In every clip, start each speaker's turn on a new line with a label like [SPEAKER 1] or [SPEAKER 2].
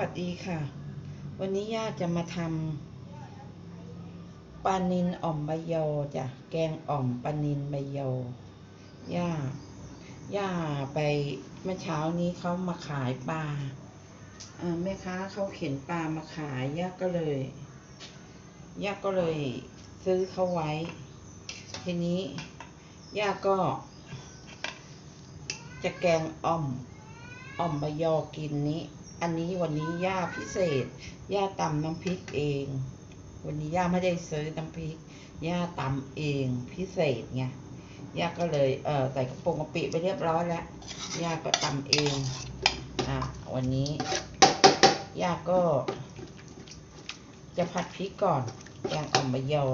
[SPEAKER 1] วัสดีค่ะ วันนี้ย่าจะมาทำปลานินอ่อมใบยอจ้ะแกงอ่อมปลานินใบยอย่าย่าไปเมื่อเช้านี้เขามาขายปลาอ่าแม่ค้าเขาเข็นปลามาขายย่าก็เลยย่าก็เลยซื้อเขาไว้ ทีนี้ย่าก็ จะแกงอ่อมอ่อมใบยอกินนี้ อันนี้วันนี้ย่าพิเศษ ย่าตำน้ำพริกเอง วันนี้ย่าไม่ได้ซื้อน้ำพริก ย่าตำเองพิเศษไง ย่าก็เลยเออใส่กระโปรงกระปิไปเรียบร้อยแล้ว ย่าก็ตำเอง อะวันนี้ ย่าก็ จะผัดพริกก่อนแกงอ่อมใบยอ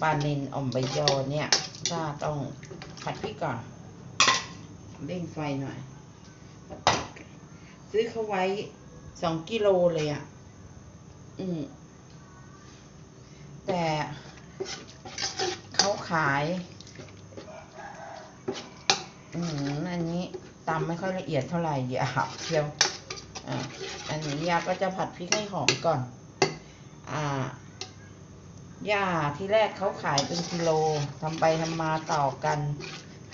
[SPEAKER 1] ปลาเนินอ่อมใบยอเนี่ยย่าต้องผัดพริกก่อนเร่งไฟหน่อย ซื้อเขาไว้สองกิโลเลยอะ อืม แต่เขาขาย อืมอันนี้ตำไม่ค่อยละเอียดเท่าไหร่เดี๋ยวหับเชียวอ่าอันนี้ยาก็จะผัดพริกให้หอมก่อน อ่าย่าที่แรกเขาขายเป็นกิโลทำไปทำมาต่อกัน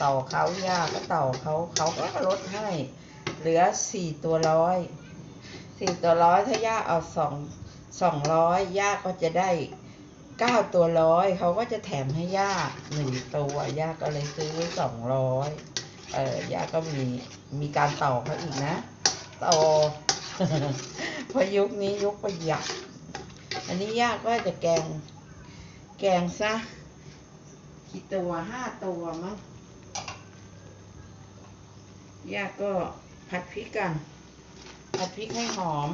[SPEAKER 1] ต่อเขาย่าก็ต่อเขาเขาก็ลดให้ เหลือสี่ตัวร้อยสี่ตัวร้อยถ้าย่าเอาสองสองร้อยย่าก็จะได้เก้าตัวร้อยเขาก็จะแถมให้ย่าหนึ่งตัวย่าก็เลยซื้อไว้สองร้อยเออย่าก็มีมีการต่อเขาอีกนะต่อเพราะยุคนี้ยุคประหยัดอันนี้ย่าก็จะแกง แกงซะกี่ตัวห้าตัวมั้งย่าก็ ผัดพริกกัน ผัดพริกให้หอม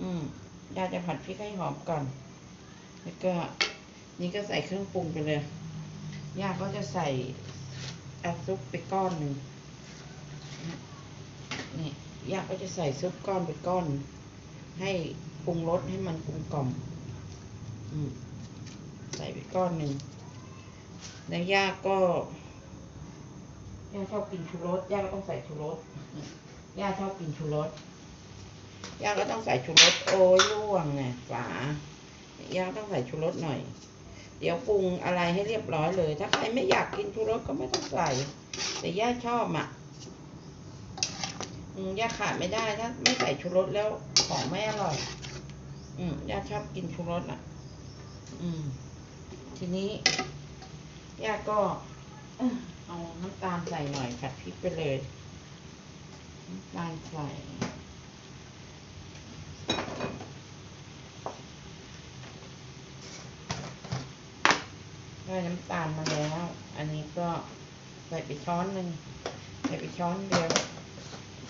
[SPEAKER 1] อืมยาจะผัดพริกให้หอมก่อน แล้วก็นี่ก็ใส่เครื่องปรุงไปเลยย่าก็จะใส่อาซุปไปก้อนหนึ่งนี่ย่าก็จะใส่ซุปก้อนไปก้อน ให้ปรุงรสให้มันกลมกล่อมอืมใส่ไปก้อนหนึ่งแล้วย่าก็ ย่าชอบกินชูรสย่าก็ต้องใส่ชูรสย่าชอบกินชูรสย่าก็ต้องใส่ชูรสโอ้ยร่วงไงฝาย่าต้องใส่ชูรสหน่อย เดี๋ยวปรุงอะไรให้เรียบร้อยเลย ถ้าใครไม่อยากกินชูรสก็ไม่ต้องใส่ แต่ย่าชอบอะย่าขาดไม่ได้ถ้าไม่ใส่ชูรสแล้วของไม่อร่อย อืมย่าชอบกินชูรสอะ อืม ทีนี้ย่าก็ เอาน้ำตาลใส่หน่อยผัดพริกไปเลย น้ำตาลใส่ได้น้ำตาลมาแล้ว อันนี้ก็ใส่ไปช้อนหนึ่งใส่ไปช้อนเดียว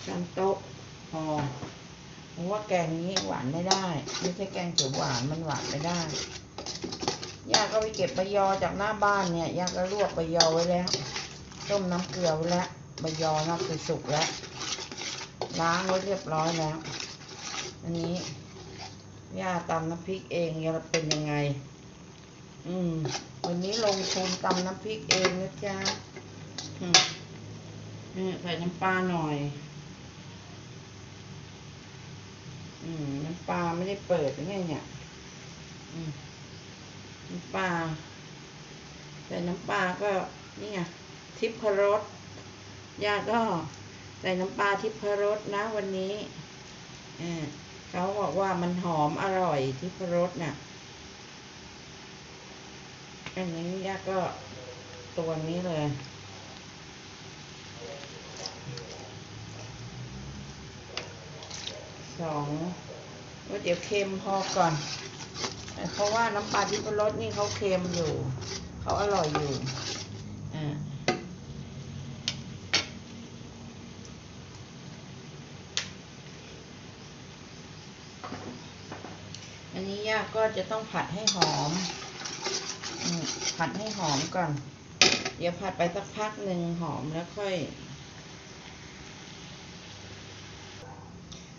[SPEAKER 1] ช้อนโต๊ะพอเพราะว่าแกงนี้หวานไม่ได้ ไม่ใช่แกงเขียวหวานมันหวานไม่ได้ย่าก็ไปเก็บใบยอจากหน้าบ้านเนี่ยย่าก็ลวกใบยอไว้แล้ว ต้มน้ำเกลือไว้แล้วใบยอน่าคือสุกแล้ว ล้างไว้เรียบร้อยแล้ว อันนี้ย่าตำน้ำพริกเองจะเป็นยังไง อืม วันนี้ลงทุนตำน้ำพริกเองนะจ๊ะอืมนี่ใส่น้ำปลาหน่อย อืม น้ำปลาไม่ได้เปิดหรือไงเนี่ย อืม น้ำปลาใส่น้ำปลาก็นี่ไง ทิพรสย่าก็ใส่น้ำปลาทิพรสนะวันนี้เขาบอกว่ามันหอมอร่อยทิพรสน่ะอันนี้ย่าก็ตัวนี้เลยสองว่าเดี๋ยวเค็มพอก่อน เพราะว่าน้ำปลาทิพรสนี่เขาเค็มอยู่ เขาอร่อยอยู่ อ่า อันนี้ย่าก็จะต้องผัดให้หอม ผัดให้หอมก่อน เดี๋ยวผัดไปสักพักหนึ่งหอมแล้วค่อย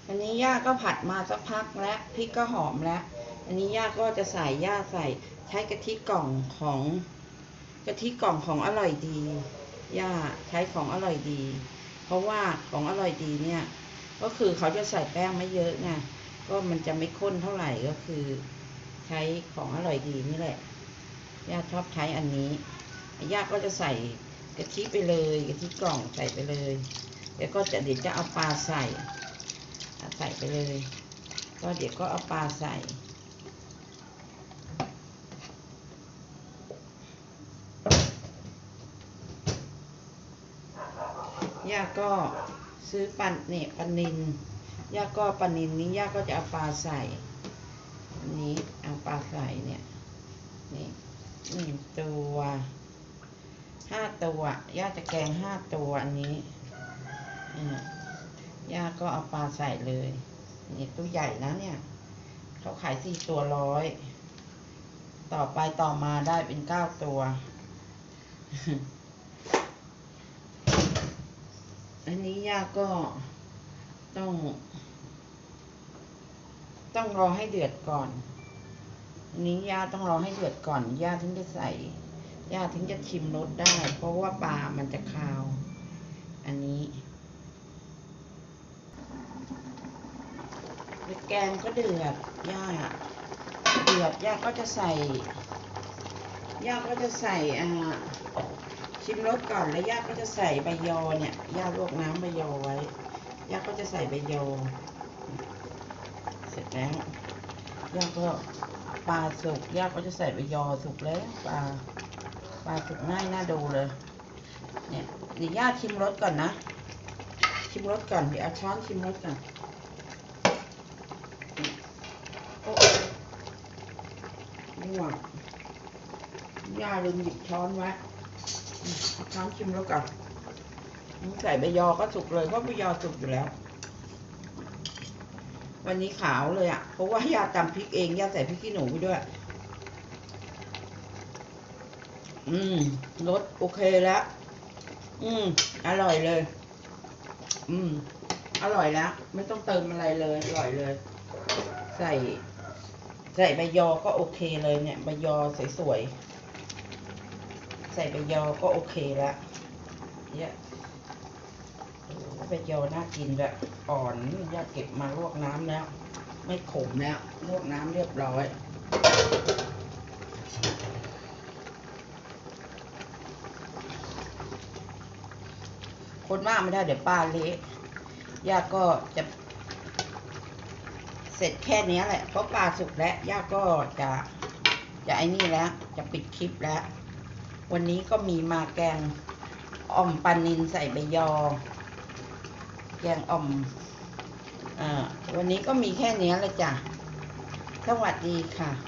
[SPEAKER 1] อันนี้ย่าก็ผัดมาสักพักแล้วพริกก็หอมแล้ว อันนี้ย่าก็จะใส่ย่าใส่ใช้กะทิกล่องของกะทิกล่องของอร่อยดี ย่าใช้ของอร่อยดี เพราะว่าของอร่อยดีเนี่ย ก็คือเขาจะใส่แป้งไม่เยอะไง ก็มันจะไม่ข้นเท่าไหร่ก็คือ ใช้ของอร่อยดีนี่แหละย่าชอบใช้อันนี้ย่าก็จะใส่กะทิไปเลยกะทิกล่องใส่ไปเลย แล้วก็จะเดี๋ยวจะเอาปลาใส่ใส่ไปเลย ก็เดี๋ยวก็เอาปลาใส่ย่าก็ซื้อปันเนี่ยปลานิน ย่าก็ปนินนี้ย่าก็จะเอาปลาใส่อันนี้เอาปลาใส่เนี่ยนี่หนึ่งตัวห้าตัวย่าจะแกงห้าตัวอันนี้ย่าก็เอาปลาใส่เลยนี่ตัวใหญ่นะเนี่ยเขาขายสี่ตัวร้อยต่อไปต่อมาได้เป็นเก้าตัวอันนี้ย่าก็ ต้อง ต้องรอให้เดือดก่อนอันนี้ย่าต้องรอให้เดือดก่อนย่าถึงจะใส่ย่าถึงจะชิมรสได้ เพราะว่าปลามันจะคาว อันนี้แกงก็เดือดย่าเดือดย่าก็จะใส่ย่าก็จะใส่อ่าชิมรสก่อนแล้วย่าก็จะใส่ใบยอเนี่ยย่าลวกน้ำใบยอไว้ ย่าก็จะใส่ใบยอเสร็จแล้วย่าก็ปลาสุกย่าก็จะใส่ใบยอสุกแล้วปลาปลาสุกง่ายน่าดูเลย เนี่ยเดี๋ยวย่าชิมรสก่อนนะ ชิมรสก่อนเดี๋ยวเอาช้อนชิมรสก่อนโอ้ม่วงย่าลืมหยิบช้อนไว้เอาช้อนชิมแล้วก่อน ใส่ใบยอก็สุกเลยเพราะใบยอสุกอยู่แล้ว วันนี้ขาวเลยอะ่ะ เพราะว่ายาตำพริกเองยาใส่พริกขี้หนูไปด้วย อืมรสโอเคแล้วอืม อร่อยเลย อืม อร่อยแล้ว ไม่ต้องเติมอะไรเลย อร่อยเลย ใส่ ใส่ใบยอก็โอเคเลยเนี่ยใบยอสวยๆใส่ใบยอก็โอเคแล้วเนี่ย โอ้โหใบยอน่ากินแบบอ่อนอยาเก็บมาลวกน้ำแล้ว ไม่ขมแล้ว ลวกน้ำเรียบร้อยคนมากไม่ได้เดี๋ยวป้าเละย่าก็จะ เสร็จแค่นี้แหละ เพราะปลาสุกแล้วย่าก็จะจะไอ้นี่แล้ว จะปิดคลิปแล้ว วันนี้ก็มีมาแกงอ่อมปลานินใส่ใบยอ แกงอ่อม อ่า วันนี้ก็มีแค่เนี้แหละจ้ะ สวัสดีค่ะ